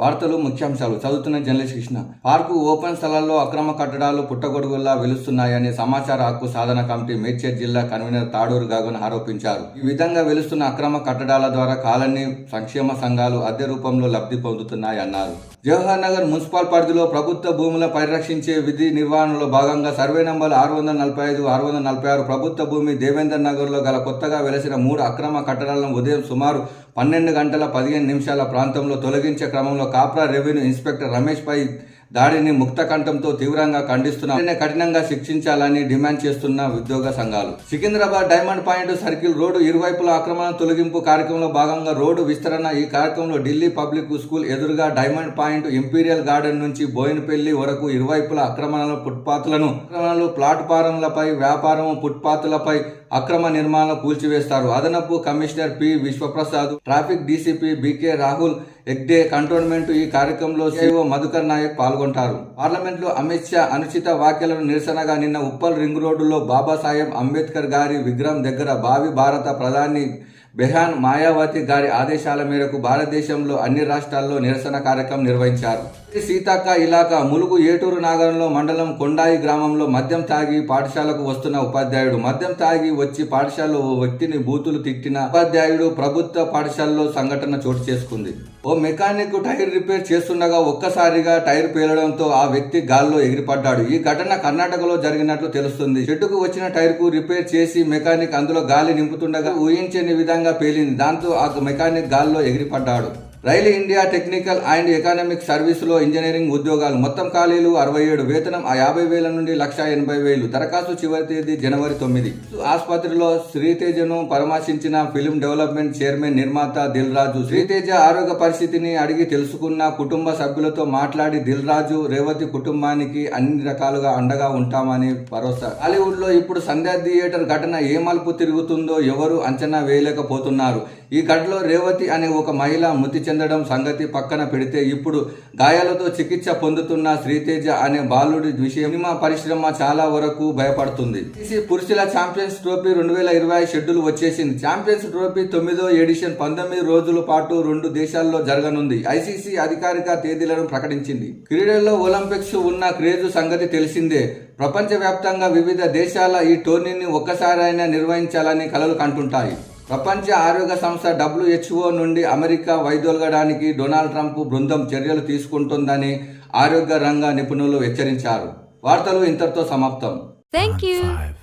వార్తలు ముఖ్యాంశాలు. చదువుతున్న జర్నలిస్ట్ కృష్ణ. పార్కు ఓపెన్ స్థలాల్లో అక్రమ కట్టడాలు పుట్టగొడుగుల్లా వెలుస్తున్నాయని సమాచార హక్కు సాధన కమిటీ మేడ్చల్ జిల్లా కన్వీనర్ తాడూరు గాగన్ ఆరోపించారు. ఈ విధంగా వెలుస్తున్న అక్రమ కట్టడాల ద్వారా కాలనీ సంక్షేమ సంఘాలు అద్దె రూపంలో లబ్ధి పొందుతున్నాయన్నారు. జవహర్ నగర్ మున్సిపల్ పరిధిలో ప్రభుత్వ భూముల పరిరక్షించే విధి నిర్వహణలో భాగంగా సర్వే నంబర్ ఆరు వందల నలభై ఐదు ఆరు వందల నలభై ఆరు ప్రభుత్వ భూమి దేవేందర్ నగర్లో గల కొత్తగా వెలసిన మూడు అక్రమ కట్టడాలను ఉదయం సుమారు పన్నెండు గంటల పదిహేను నిమిషాల ప్రాంతంలో తొలగించే క్రమంలో కాప్రా రెవెన్యూ ఇన్స్పెక్టర్ రమేష్ పై దాడిని ముక్త కంఠంతో తీవ్రంగా ఖండిస్తున్నా కఠినంగా శిక్షించాలని డిమాండ్ చేస్తున్న ఉద్యోగ సంఘాలు. Secunderabad diamond point circle road ఇరువైపుల ఆక్రమణ తొలగింపు కార్యక్రమంలో భాగంగా రోడ్డు విస్తరణ ఈ కార్యక్రమంలో ఢిల్లీ పబ్లిక్ స్కూల్ ఎదురుగా డైమండ్ పాయింట్ ఇంపీరియల్ గార్డెన్ నుంచి బోయినపల్లి వరకు ఇరువైపుల ఆక్రమణల ఫుట్పాత్లను ఆక్రమణలు ప్లాట్ఫారంలపై వ్యాపారం ఫుట్పాత్లపై అక్రమ నిర్మాణం కూల్చివేస్తారు. అదనపు commissioner P. Vishwaprasad traffic DCP BK Rahul Hegde cantonment ఈ కార్యక్రమంలో సీఓ మధుకర్ నాయక్ పాల్గొంటారు. పార్లమెంట్లో అమిత్ షా అనుచిత వ్యాఖ్యలను నిరసనగా నిన్న ఉప్పల్ రింగ్ రోడ్డులో బాబాసాహెబ్ అంబేద్కర్ గారి విగ్రహం దగ్గర భావి భారత ప్రధాని బెహాన్ మాయావతి గారి ఆదేశాల మేరకు భారతదేశంలో అన్ని రాష్ట్రాల్లో నిరసన కార్యక్రమం నిర్వహించారు. సీతాక్క సీతక్క ఇలాకా ములుగు ఏటూరు నాగరంలో మండలం కొండాయి గ్రామంలో మద్యం తాగి పాఠశాలకు వస్తున్న ఉపాధ్యాయుడు. మద్యం తాగి వచ్చి పాఠశాలలో ఓ వ్యక్తిని బూతులు తిట్టిన ఉపాధ్యాయుడు ప్రభుత్వ పాఠశాలలో సంఘటన చోటు చేసుకుంది. ఓ మెకానిక్ టైర్ రిపేర్ చేస్తుండగా ఒక్కసారిగా టైర్ పేలడంతో ఆ వ్యక్తి గాల్లో ఎగిరిపడ్డాడు. ఈ ఘటన కర్ణాటకలో జరిగినట్లు తెలుస్తుంది. చెట్టుకు వచ్చిన టైర్కు రిపేర్ చేసి మెకానిక్ అందులో గాలి నింపుతుండగా ఊహించని విధంగా పేలింది. దాంతో ఆ మెకానిక్ గాల్లో ఎగిరిపడ్డాడు. రైలు ఇండియా టెక్నికల్ అండ్ ఎకనామిక్ సర్వీసులో ఇంజనీరింగ్ ఉద్యోగాలు మొత్తం ఖాళీలు అరవై ఏడు వేతనం ఆ యాభై వేల నుండి లక్ష ఎనభై వేలు. దరఖాస్తు చివరి తేదీ జనవరి తొమ్మిది. ఆసుపత్రిలో శ్రీతేజను పరామర్శించిన ఫిల్మ్ డెవలప్మెంట్ చైర్మన్ నిర్మాత దిల్ రాజు శ్రీతేజ ఆరోగ్య పరిస్థితిని అడిగి తెలుసుకున్న కుటుంబ సభ్యులతో మాట్లాడి దిల్ రాజు రేవతి కుటుంబానికి అన్ని రకాలుగా అండగా ఉంటామని భరోసా. హాలీవుడ్లో ఇప్పుడు సంధ్యా థియేటర్ ఘటన ఏ మలుపు తిరుగుతుందో ఎవరు అంచనా వేయలేకపోతున్నారు. ఈ ఘటనలో రేవతి అనే ఒక మహిళ మృతి చెందడం సంగతి పక్కన పెడితే ఇప్పుడు గాయాలతో చికిత్స పొందుతున్న శ్రీతేజ అనే బాలుడి విషయం సినిమా పరిశ్రమ చాలా వరకు భయపడుతుంది. పురుషుల ఛాంపియన్స్ ట్రోఫీ రెండు వేల ఇరవై షెడ్యూల్ వచ్చేసింది. ఛాంపియన్స్ ట్రోఫీ తొమ్మిదో ఎడిషన్ పంతొమ్మిది రోజుల పాటు రెండు దేశాల్లో జరగనుంది. ఐసీసీ అధికారిక తేదీలను ప్రకటించింది. క్రీడల్లో ఒలింపిక్స్ ఉన్న క్రేజు సంగతి తెలిసిందే. ప్రపంచవ్యాప్తంగా వివిధ దేశాల ఈ టోర్నీని ఒక్కసారైనా నిర్వహించాలని కలలు కంటుంటాయి. ప్రపంచ ఆరోగ్య సంస్థ డబ్ల్యూహెచ్ఓ నుండి అమెరికా వైదొలగడానికి డొనాల్డ్ ట్రంప్ బృందం చర్యలు తీసుకుంటుందని ఆరోగ్య రంగ నిపుణులు హెచ్చరించారు వార్తలు ఇంతటితో సమాప్తం Thank you. Five.